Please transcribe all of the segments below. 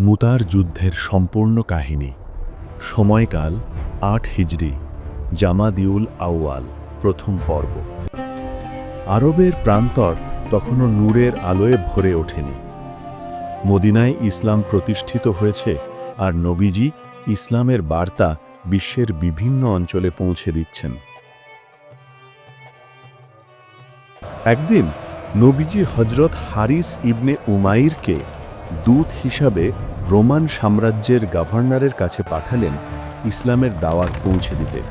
মুতার যুদ্ধের সম্পূর্ণ কাহিনী। সময়কাল আট হিজরি জামাদিউল আউয়াল, প্রথম পর্ব। আরবের প্রান্তর তখনও নূরের আলোয় ভরে ওঠেনি। মদিনায় ইসলাম প্রতিষ্ঠিত হয়েছে আর নবীজি ইসলামের বার্তা বিশ্বের বিভিন্ন অঞ্চলে পৌঁছে দিচ্ছেন। একদিন নবীজি হজরত হারিস ইবনে উমাইরকে দূত হিসাবে রোমান সাম্রাজ্যের গভর্নরের কাছে পাঠালেন ইসলামের দাওয়াত পৌঁছে দিতে।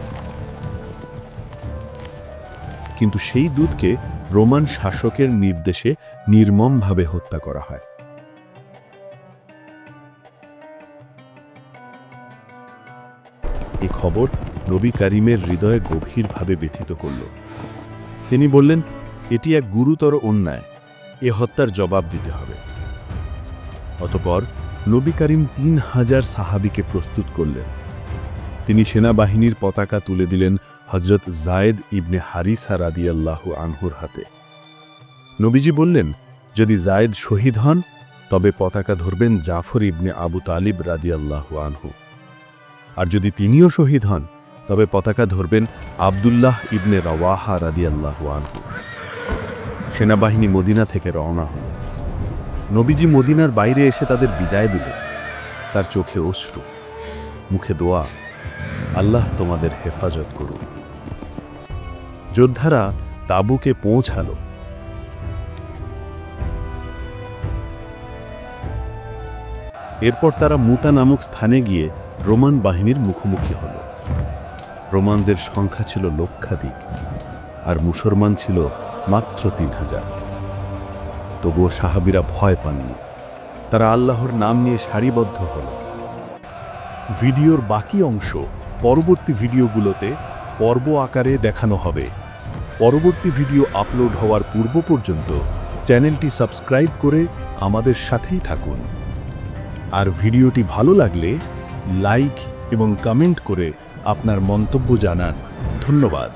কিন্তু সেই দূতকে রোমান শাসকের নির্দেশে নির্মমভাবে হত্যা করা হয়। এ খবর নবী করিমের হৃদয়ে গভীরভাবে ব্যথিত করল। তিনি বললেন, এটি এক গুরুতর অন্যায়। এ হত্যার জবাব দিতে হবে। অতপর নবী করিম তিন হাজার সাহাবিকে প্রস্তুত করলেন। তিনি সেনাবাহিনীর পতাকা তুলে দিলেন হজরত জায়েদ ইবনে হারিসা রাদিয়াল্লাহু আনহুর হাতে। নবীজি বললেন, যদি জায়েদ শহীদ হন, তবে পতাকা ধরবেন জাফর ইবনে আবু তালিব রাদিয়াল্লাহু আনহু। আর যদি তিনিও শহীদ হন, তবে পতাকা ধরবেন আবদুল্লাহ ইবনে রওয়াহা রাদিয়াল্লাহু আনহু। সেনাবাহিনী মদিনা থেকে রওনা হল। নবীজি মদিনার বাইরে এসে তাদের বিদায় দিলেন তার চোখে অশ্রু, মুখে দোয়া, আল্লাহ তোমাদের হেফাজত করুন। যোদ্ধারা তাবুকে পৌঁছালো। এরপর তারা মুতা নামক স্থানে গিয়ে রোমান বাহিনীর মুখোমুখি হল। রোমানদের সংখ্যা ছিল লক্ষাধিক, আর মুসলমান ছিল মাত্র তিন হাজার। তবুও সাহাবিরা ভয় পাননি। তারা আল্লাহর নাম নিয়ে সারিবদ্ধ হল। ভিডিওর বাকি অংশ পরবর্তী ভিডিওগুলোতে পর্ব আকারে দেখানো হবে। পরবর্তী ভিডিও আপলোড হওয়ার পূর্ব পর্যন্ত চ্যানেলটি সাবস্ক্রাইব করে আমাদের সাথেই থাকুন। আর ভিডিওটি ভালো লাগলে লাইক এবং কমেন্ট করে আপনার মন্তব্য জানান। ধন্যবাদ।